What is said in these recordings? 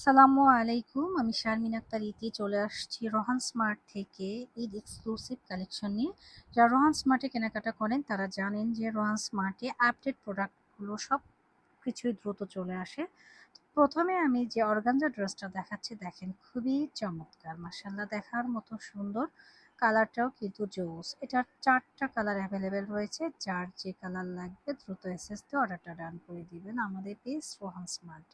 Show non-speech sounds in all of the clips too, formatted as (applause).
আসসালামু আলাইকুম, আমি শারমিন আক্তার ইতি চলে আসছি রোহান স্মার্ট থেকে ঈদ এক্সক্লুসিভ কালেকশন নিয়ে। যারা রোহান স্মার্টে কেনাকাটা করেন, তারা জানেন যে রোহান স্মার্টে আপডেট প্রোডাক্টগুলো সব কিছুই দ্রুত চলে আসে। প্রথমে আমি যে অর্গানজা ড্রেসটা দেখাচ্ছি, দেখেন খুবই চমৎকার মাসাল্লাহ দেখার মতো সুন্দর। কালারটাও কিন্তু জোস। এটার চারটা কালার অ্যাভেলেবেল রয়েছে, যার যে কালার লাগবে দ্রুত এসএসতে অর্ডারটা ডান করে দিবেন আমাদের পেজ রোহান স্মার্ট।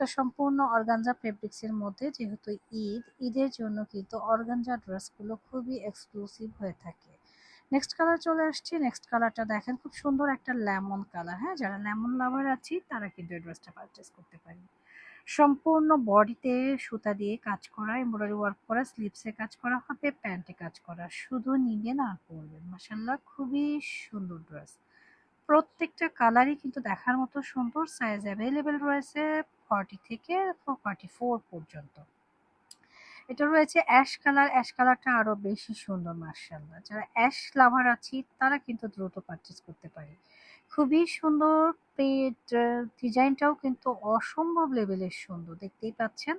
এটা সম্পূর্ণ অর্গানজা ফেব্রিক্সের মধ্যে, যেহেতু ঈদ, ঈদের জন্য কিন্তু অর্গানজা ড্রেসগুলো খুবই এক্সক্লুসিভ হয়ে থাকে। নেক্সট কালার চলে আসছে। নেক্সট কালারটা দেখেন, খুব সুন্দর একটা লেমন কালার হ্যাঁ? যারা লেমন লাভার আছি, তারা কিন্তু এই ড্রেসটা পারচেস করতে পারি সম্পূর্ণ বডিতে সুতা দিয়ে কাজ করা এমব্রয়ডারি ওয়ার্ক করা স্লিপসে কাজ করা হবে প্যান্টে কাজ করা, শুধু নিবেন আর পরবেন। মাসাল্লাহ খুবই সুন্দর ড্রেস প্রত্যেকটা কালারই কিন্তু দেখার মতো সুন্দর সাইজ অ্যাভেলেবেল রয়েছে ফর্টি থেকে ফর্টি ফোর পর্যন্ত। এটা রয়েছে অ্যাশ কালার অ্যাশ কালারটা আরও বেশি সুন্দর মার্শাল্লাহ যারা অ্যাশ লাভার আছি, তারা কিন্তু দ্রুত পারচেস করতে পারে। খুবই সুন্দর পেট ডিজাইনটাও কিন্তু অসম্ভব লেভেলের সুন্দর, দেখতেই পাচ্ছেন।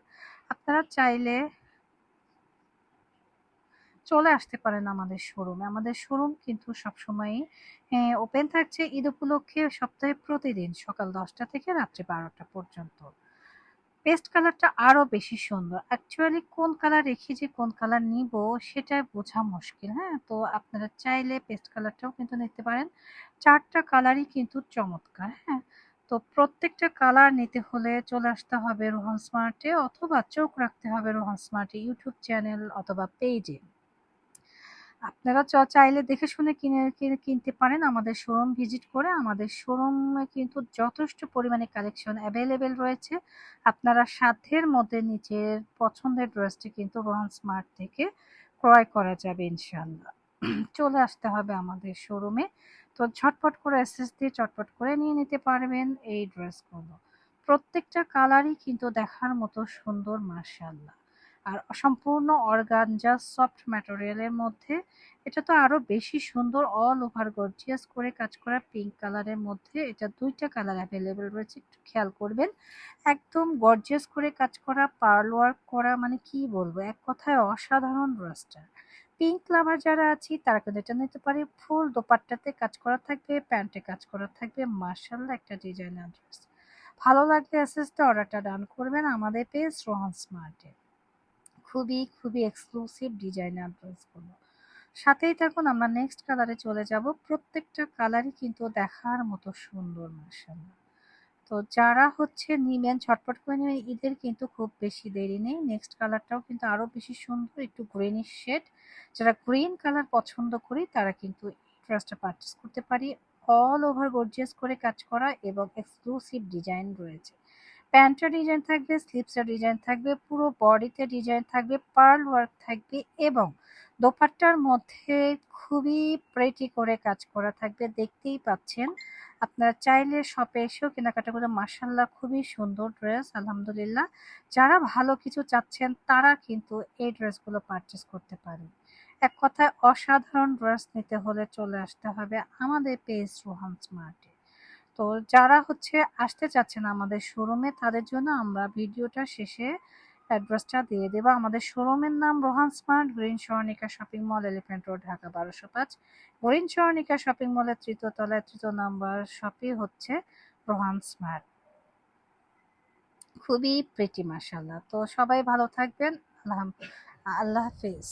আপনারা চাইলে চলে আসতে পারেন আমাদের শোরুমে আমাদের শোরুম কিন্তু সবসময়ই ওপেন থাকছে ঈদ উপলক্ষে সপ্তাহে প্রতিদিন সকাল দশটা থেকে রাত্রি বারোটা পর্যন্ত। পেস্ট কালারটা আরও বেশি সুন্দর। অ্যাকচুয়ালি কোন কালার রেখে যে কোন কালার নিব সেটা বোঝা মুশকিল হ্যাঁ? তো আপনারা চাইলে পেস্ট কালারটাও কিন্তু নিতে পারেন। চারটা কালারই কিন্তু চমৎকার হ্যাঁ? তো প্রত্যেকটা কালার নিতে হলে চলে আসতে হবে রোহান স্মার্টে অথবা চোখ রাখতে হবে রোহান স্মার্টে ইউটিউব চ্যানেল অথবা পেজে আপনারা চ চাইলে দেখে শুনে কিনে কিনতে পারেন আমাদের শোরুম ভিজিট করে আমাদের শোরুমে কিন্তু যথেষ্ট পরিমাণে কালেকশন অ্যাভেলেবেল রয়েছে। আপনারা সাধ্যের মধ্যে নিচের পছন্দের ড্রেসটি কিন্তু রোহান স্মার্ট থেকে ক্রয় করা যাবে ইনশাল্লাহ (clears throat) চলে আসতে হবে আমাদের শোরুমে তো ঝটপট করে এসএস দিয়ে চটপট করে নিয়ে নিতে পারবেন এই ড্রেসগুলো প্রত্যেকটা কালারই কিন্তু দেখার মতো সুন্দর মার্শাল্লাহ আর সম্পূর্ণ অর্গানজা সফট ম্যাটেরিয়ালের মধ্যে, এটা তো আরও বেশি সুন্দর অল ওভার গর্জিয়াস করে কাজ করা পিঙ্ক কালারের মধ্যে, এটা দুইটা কালার অ্যাভেলেবেল রয়েছে, একটু খেয়াল করবেন। একদম গর্জিয়াস করে কাজ করা পার্ল ওয়ার্ক করা মানে কি বলব, এক কথায় অসাধারণ ড্রেসটা পিঙ্ক লাভার যারা আছি, তারা কিন্তু এটা নিতে পারে, ফুল দোপাট্টাতে কাজ করা থাকবে প্যান্টে কাজ করা থাকবে মার্শাল্লাহ একটা ডিজাইনার ড্রেস ভালো লাগলে অ্যাসেসটা অর্ডারটা ডান করবেন আমাদের পেজ রোহান স্মার্টে খুবই খুবই এক্সক্লুসিভ ডিজাইনার ড্রেসগুলো সাথেই থাকুন, আমরা নেক্সট কালারে চলে যাব। প্রত্যেকটা কালারই কিন্তু দেখার মতো সুন্দর মাসাল্লাহ তো যারা হচ্ছে নিবেন ছটপট করে নেবেন ঈদের কিন্তু খুব বেশি দেরি নেই। নেক্সট কালারটাও কিন্তু আরও বেশি সুন্দর, একটু গ্রিনিশ শেড যারা গ্রিন কালার পছন্দ করি, তারা কিন্তু ড্রেসটা পারচেস করতে পারি। অল ওভার গর্জিয়াস করে কাজ করা এবং এক্সক্লুসিভ ডিজাইন রয়েছে। প্যান্টের ডিজাইন থাকবে স্লিপসের ডিজাইন থাকবে, পুরো বডিতে ডিজাইন থাকবে, পার্ল ওয়ার্ক থাকবে এবং দোপাট্টার মধ্যে খুবই প্রেটি করে কাজ করা থাকবে, দেখতেই পাচ্ছেন। আপনারা চাইলে শপে এসেও কেনাকাটা করে মার্শাল্লাহ খুবই সুন্দর ড্রেস আলহামদুলিল্লাহ। যারা ভালো কিছু চাচ্ছেন, তারা কিন্তু এই ড্রেসগুলো পারচেস করতে পারেন। এক কথায়, অসাধারণ ড্রেস নিতে হলে চলে আসতে হবে আমাদের পেজ রোহান স্মার্টে তো যারা হচ্ছে আসতে চাচ্ছেন আমাদের শোরুমে তাদের জন্য আমরা ভিডিওটা শেষে অ্যাড্রেসটা দিয়ে দেব। আমাদের শোরুমের নাম Rohan smart green Swarnika shopping mall elephant road, Dhaka, বারোশো পাঁচ। গ্রিন স্বর্ণিকা শপিং মলের তৃতীয় তলায় তৃতীয় নাম্বার শপই হচ্ছে রোহান স্মার্ট। খুবই প্রিটি মাসাল্লাহ তো সবাই ভালো থাকবেন। আল্লাহ আল্লাহ হাফিজ।